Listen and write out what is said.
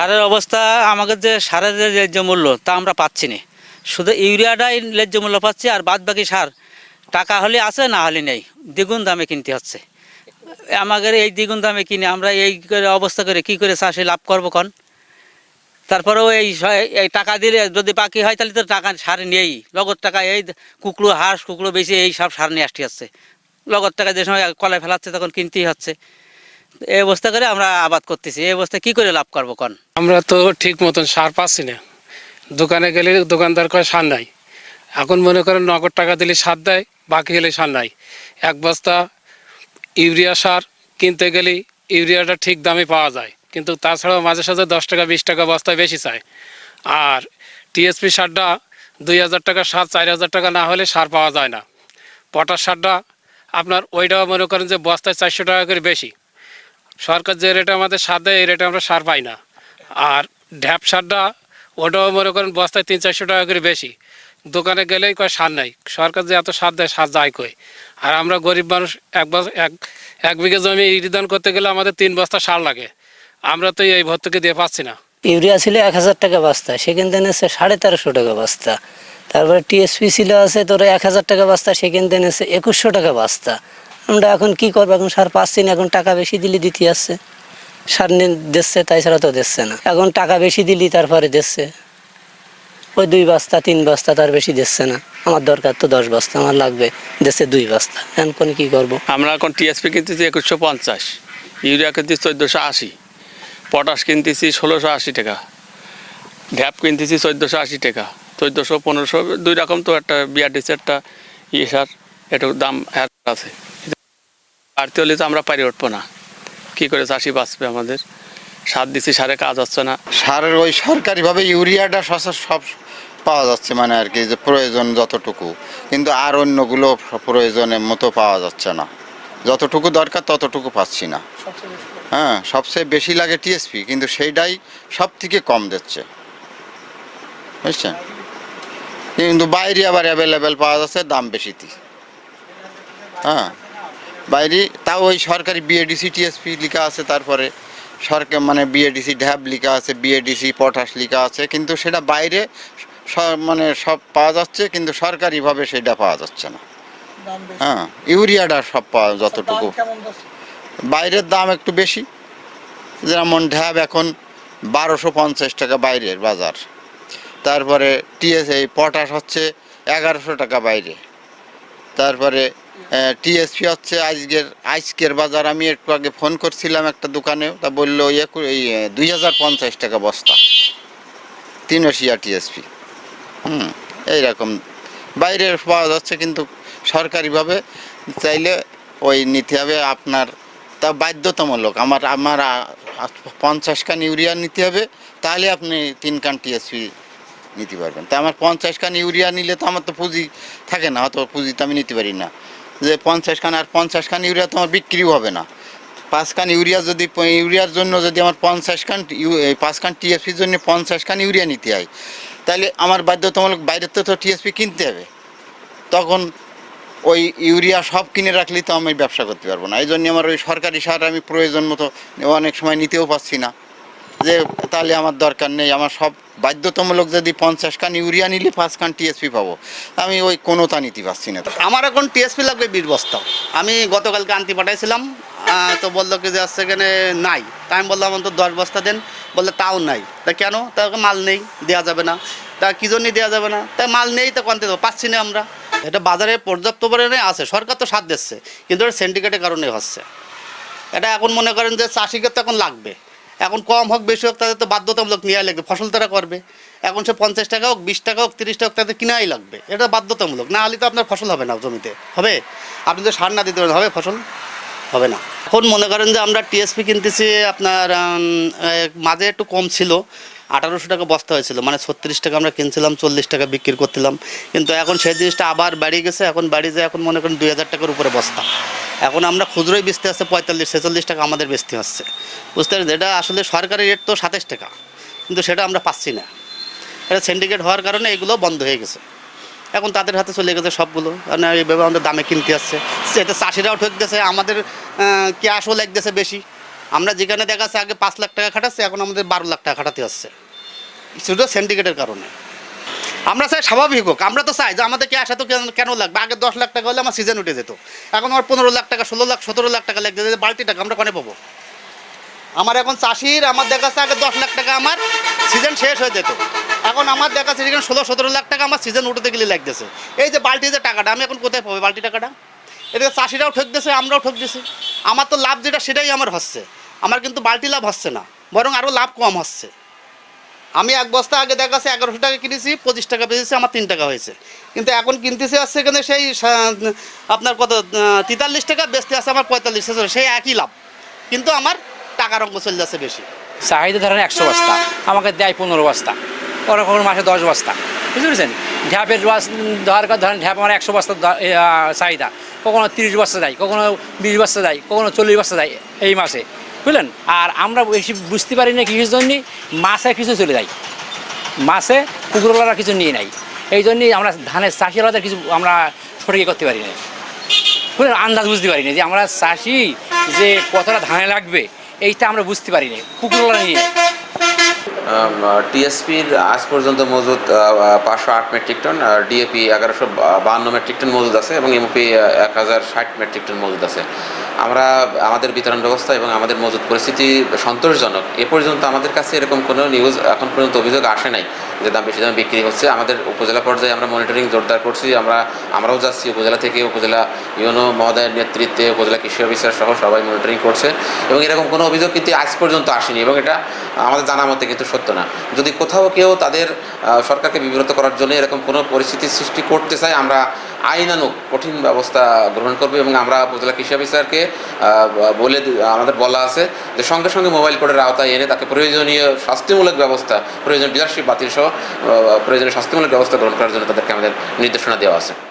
সারের অবস্থা আমাদের যে সারের যে ন্যায্য মূল্য, তা আমরা পাচ্ছি না। শুধু ইউরিয়াটাই ন্যায্য মূল্য পাচ্ছি, আর বাদ বাকি সার। টাকা হলে আছে, না হলে নেই। দ্বিগুণ দামে কিনতে হচ্ছে। আমাদের এই দ্বিগুণ দামে কিনে আমরা এই করে অবস্থা করে কি করে চাষে লাভ করব কন? তারপরেও এই এই টাকা দিলে যদি বাকি হয়, তাহলে তো টাকা সার নেই। লগত টাকা এই কুকড়ো হাঁস, কুকড়ো বেশি, এই সব সার নিয়ে আসতে হচ্ছে। লগত টাকা যে সময় কলায় ফেলাচ্ছে, তখন কিনতেই হচ্ছে। এই অবস্থা করে আমরা আবাদ করতেছি। এই অবস্থা কি করে লাভ করব কন? আমরা তো ঠিক মতন সার পাচ্ছি না। দোকানে গেলে দোকানদার করে সার নাই। এখন মনে করেন নগদ টাকা দিলে সার দেয়, বাকি হলে সার নাই। এক বস্তা ইউরিয়া সার কিনতে গেলে ইউরিয়াটা ঠিক দামে পাওয়া যায়। কিন্তু তাছাড়াও মাঝে সাঝে দশ টাকা, বিশ টাকা বস্তায় বেশি চায়। আর টিএসপি সারটা দুই হাজার টাকা সার, চার হাজার টাকা না হলে সার পাওয়া যায় না। পটাশ সারটা আপনার ওইটাও মনে করেন যে বস্তায় চারশো টাকা করে বেশি। সরকার যে রেটে আমাদের সার দেয়, এই রেটে আমরা সার পাই না। আর ঢ্যাপ সারটা, ওটাও মনে করেন বস্তায় তিন চারশো টাকা করে বেশি। দোকানে গেলেই কয় সার নাই। সরকার যে এত সার দেয়, সার যায় কই? আর আমরা গরিব মানুষ, এক এক এক বিঘে জমি ইরিদান করতে গেলে আমাদের তিন বস্তা সার লাগে। আমরা তো এই ভর্তুকি দিয়ে পাচ্ছি না। ইউরিয়া ছিল এক হাজার টাকা বস্তা, সেখান থেকে নিচ্ছে সাড়ে তেরোশো টাকা বস্তা। তারপরে টিএসপি ছিল আছে তোর এক হাজার টাকা বস্তা, সেখান থেকে নিচ্ছে একুশশো টাকা বস্তা। আমরা এখন কি করব? এখন সার পাচ্ছি না, এখন টাকা বেশি দিলে দিতে আসছে সার দিচ্ছে তাই ছাড়া তো দিচ্ছে না। এখন টাকা বেশি দিলি, তারপরে দিচ্ছে। ওই দুই বস্তা, তিন বস্তা তার বেশি দিচ্ছে না। আমার দরকার তো দশ বস্তা, আমার লাগবে, দিচ্ছে দুই বস্তা। এখন কোন কি করব? আমরা এখন টিএসপি কিনতেছি একুশশো পঞ্চাশ, ইউরিয়া কিনতেছি চোদ্দোশো আশি, পটাশ কিনতেছি ষোলোশো আশি টাকা ঢ্যাপ কিনতেছি চোদ্দোশো আশি টাকা, চোদ্দোশো পনেরোশো, দুই রকম তো একটা বিআরডিসি একটা ইয়ে সার একটু দাম আছে। বাড়তি হলে তো আমরা পারি উঠবো না। কী করে চাষি বাঁচবে আমাদের? সার দিছি, সারে কাজ হচ্ছে না। সারের ওই সরকারিভাবে ইউরিয়াটা সচা সব পাওয়া যাচ্ছে মানে আর কি, যে প্রয়োজন যতটুকু। কিন্তু আর অন্যগুলো প্রয়োজনের মতো পাওয়া যাচ্ছে না। যতটুকু দরকার ততটুকু পাচ্ছি না। হ্যাঁ সবচেয়ে বেশি লাগে টিএসপি, কিন্তু সেইটাই সব থেকে কম দিচ্ছে। বুঝছেন? কিন্তু বাইরে আবার অ্যাভেলেবেল পাওয়া যাচ্ছে, দাম বেশিতে হ্যাঁ। বাইরে তাও ওই সরকারি বিএডিসি টিএসপি লেখা আছে তারপরে সরকার মানে বিএডিসি ঢ্যাব লেখা আছে বিএডিসি পটাশ লেখা আছে কিন্তু সেটা বাইরে মানে সব পাওয়া যাচ্ছে কিন্তু সরকারিভাবে সেটা পাওয়া যাচ্ছে না। হ্যাঁ ইউরিয়াটা সব পাওয়া যতটুকু। বাইরের দাম একটু বেশি। যেমন ঢ্যাব এখন বারোশো পঞ্চাশ টাকা বাইরের বাজার। তারপরে টিএস এই পটাশ হচ্ছে এগারোশো টাকা বাইরে। তারপরে টিএসপি হচ্ছে আজকের আজকের বাজার। আমি একটু আগে ফোন করছিলাম একটা দোকানে, তা বলল ইয়ে এই দুই হাজার পঞ্চাশ টাকা বস্তা। তিন এশিয়া টিএসপি হুম, এইরকম। বাইরের পাওয়া যাচ্ছে কিন্তু সরকারিভাবে চাইলে ওই নিতে হবে আপনার, তা বাধ্যতামূলক। আমার আমার পঞ্চাশ কান ইউরিয়া নিতে হবে, তাহলে আপনি তিন কান টিএসপি নিতে পারবেন। তা আমার পঞ্চাশ খান ইউরিয়া নিলে তো আমার তো পুঁজি থাকে না, অত পুঁজি তো আমি নিতে পারি না। যে পঞ্চাশ খান আর পঞ্চাশ খান ইউরিয়া তো আমার বিক্রিও হবে না। পাঁচ খান ইউরিয়া যদি, ইউরিয়ার জন্য যদি আমার পঞ্চাশ খান পাঁচ খান টিএসপির জন্য পঞ্চাশ খান ইউরিয়া নিতে হয়, তাহলে আমার বাধ্যতামূলক বাইরের তো তো টিএসপি কিনতে হবে। তখন ওই ইউরিয়া সব কিনে রাখলে তো আমি ব্যবসা করতে পারব না। এই জন্য আমার ওই সরকারি সার আমি প্রয়োজন মতো অনেক সময় নিতেও পারছি না। যে তাহলে আমার দরকার নেই, আমার সব বাধ্যতামূলক যদি পঞ্চাশ খান ইউরিয়া নিলে পাঁচ খান টিএসপি পাবো। আমি ওই কোনোটা নিতে পারছি না। আমার এখন টিএসপি লাগবে বিশ বস্তা। আমি গতকালকে আনতে পাঠাইছিলাম তো বলল কি যে আসছে এখানে নাই। তাই আমি বললাম আমার তো দশ বস্তা দেন। বললে, তাও নাই। তা কেন? তা মাল নেই দেওয়া যাবে না। তা কী জন্যই দেওয়া যাবে না? তা মাল নেই তা কনতে পাচ্ছি না আমরা। এটা বাজারে পর্যাপ্ত পরিমাণে আছে। সরকার তো সাথ দিচ্ছে, কিন্তু এটা সিন্ডিকেটের কারণে হচ্ছে। এটা এখন মনে করেন যে চাষিকে তো এখন লাগবে। এখন কম হোক, বেশি হোক, তাদের তো বাধ্যতামূলক নেওয়াই লাগবে। ফসল তারা করবে। এখন সে পঞ্চাশ টাকা হোক, বিশ টাকা হোক, তিরিশ টাকা হোক, তাদের কিনাই লাগবে। এটা বাধ্যতামূলক। না হলে তো আপনার ফসল হবে না জমিতে। হবে? আপনি তো সার না দিতে পারেন। হবে ফসল? হবে না। এখন মনে করেন যে আমরা টিএসপি কিনতেছি, আপনার মাঝে একটু কম ছিল। আঠারোশো টাকা বস্তা হয়েছিল মানে ছত্রিশ টাকা আমরা কিনছিলাম, চল্লিশ টাকা বিক্রি করছিলাম। কিন্তু এখন সেই জিনিসটা আবার বাড়ি গেছে, এখন বাড়ি যায় এখন মনে করেন দুই হাজার টাকার উপরে বস্তা। এখন আমরা খুচরোই বেচতে আসছে পঁয়তাল্লিশ, ছেচল্লিশ টাকা আমাদের বেচতে হচ্ছে বুঝতে পারছেন এটা আসলে সরকারি রেট তো সাতাশ টাকা, কিন্তু সেটা আমরা পাচ্ছি না। এটা সিন্ডিকেট হওয়ার কারণে এগুলো বন্ধ হয়ে গেছে। এখন তাদের হাতে চলে গেছে সবগুলো। কারণ এইভাবে আমাদের দামে কিনতে আসছে। এতে চাষিরাও ঠক গেছে, আমাদের ক্যাশও লাগতেছে বেশি। আমরা যেখানে দেখা যাচ্ছে আগে পাঁচ লাখ টাকা খাটাচ্ছে, এখন আমাদের বারো লাখ টাকা খাটাতে হচ্ছে। শুধু সিন্ডিকেটের কারণে। আমরা চাই স্বাভাবিক হোক, আমরা তো চাই যে আমাদের ক্যাশ এত কেন- কেন লাগবে? আগে দশ লাখ টাকা হলে আমার সিজন উঠে যেত। এখন আমার পনেরো লাখ টাকা, ষোলো লাখ, সতেরো লাখ টাকা লাগছে যে বাড়তি টাকা আমরা কনে পাবো? আমার এখন চাষির, আমার দেখা যাচ্ছে আগে দশ লাখ টাকা আমার সিজন শেষ হয়ে যেত। এখন আমার দেখা যাচ্ছে যেখানে ষোলো, সতেরো লাখ টাকা আমার সিজন উঠতে গেলে লাগতেছে। এই যে বালতি যে টাকাটা, আমি এখন কোথায় পাবো বালতি টাকাটা? এটা চাষিরাও ঠক দিয়েছে আমরাও ঠক দিয়েছি আমার তো লাভ যেটা, সেটাই আমার হচ্ছে। আমার কিন্তু বালতি লাভ হচ্ছে না, বরং আরও লাভ কম হচ্ছে আমি এক বস্তা আগে দেখা যাচ্ছে এগারোশো টাকা কিনেছি, পঁচিশ টাকা বেঁচেছি, আমার তিন টাকা হয়েছে। কিন্তু এখন কিনতেছে আসছে এখানে সেই আপনার কত তেতাল্লিশ টাকা, বেচতে আছে আমার পঁয়তাল্লিশ সেই একই লাভ। কিন্তু আমার টাকার অঙ্ক চলে যাচ্ছে বেশি। চাহিদা ধরেন একশো বস্তা, আমাকে দেয় পনেরো বস্তা কখনো কখনো মাসে দশ বস্তা। বুঝতে পেরেছেন? ঢ্যাপের বাস ধর ধরেন ঢ্যাপ আমার একশো বস্তা চাহিদা, কখনো তিরিশ বস্তা দেয়, কখনো বিশ বস্তা দেয়, কখনো চল্লিশ বস্তা দেয় এই মাসে। বুঝলেন? আর আমরা বেশি বুঝতে পারি না কিসের জন্য মাসে কিছু চলে যায়। মাসে পুকুরওয়ালারা কিছু নিয়ে নেয়। এই জন্যই আমরা ধানের চাষিওয়ালাদের কিছু আমরা সঠিক করতে পারি না। বুঝলেন? আন্দাজ বুঝতে পারি না যে আমরা চাষি যে কতটা ধানে লাগবে, এইটা আমরা বুঝতে পারি না পুকুরওয়ালা নিয়ে। টিএসপির আজ পর্যন্ত মজুদ পাঁচশো আট মেট্রিক টন, আর ডিএপি এগারোশো বাহান্ন মেট্রিক টন মজুদ আছে এবং এমপি এক হাজার ষাট মেট্রিক টন মজুদ আছে। আমরা আমাদের বিতরণ ব্যবস্থা এবং আমাদের মজুদ পরিস্থিতি সন্তোষজনক। এ পর্যন্ত আমাদের কাছে এরকম কোনো নিউজ এখন পর্যন্ত অভিযোগ আসে নাই যে দাম বেশি দামে বিক্রি হচ্ছে। আমাদের উপজেলা পর্যায়ে আমরা মনিটরিং জোরদার করছি। আমরা, আমরাও যাচ্ছি উপজেলা থেকে, উপজেলা ইউনো মহোদয়ের নেতৃত্বে, উপজেলা কৃষি অফিসার সহ সবাই মনিটরিং করছে এবং এরকম কোনো অভিযোগ কিন্তু আজ পর্যন্ত আসেনি এবং এটা আমাদের জানা মতে কিন্তু সত্য না। যদি কোথাও কেউ তাদের সরকারকে বিব্রত করার জন্য এরকম কোনো পরিস্থিতির সৃষ্টি করতে চায়, আমরা আইনানুক কঠিন ব্যবস্থা গ্রহণ করবে এবং আমরা উপজেলা কৃষি অফিসারকে বলে আমাদের বলা আছে যে সঙ্গে সঙ্গে মোবাইল কোডের আওতায় এনে তাকে প্রয়োজনীয় শাস্তিমূলক ব্যবস্থা প্রয়োজন ডিলারশিপ বাতিল সহ প্রয়োজনীয় শাস্তিমূলক ব্যবস্থা গ্রহণ করার জন্য তাদেরকে আমাদের নির্দেশনা দেওয়া আছে।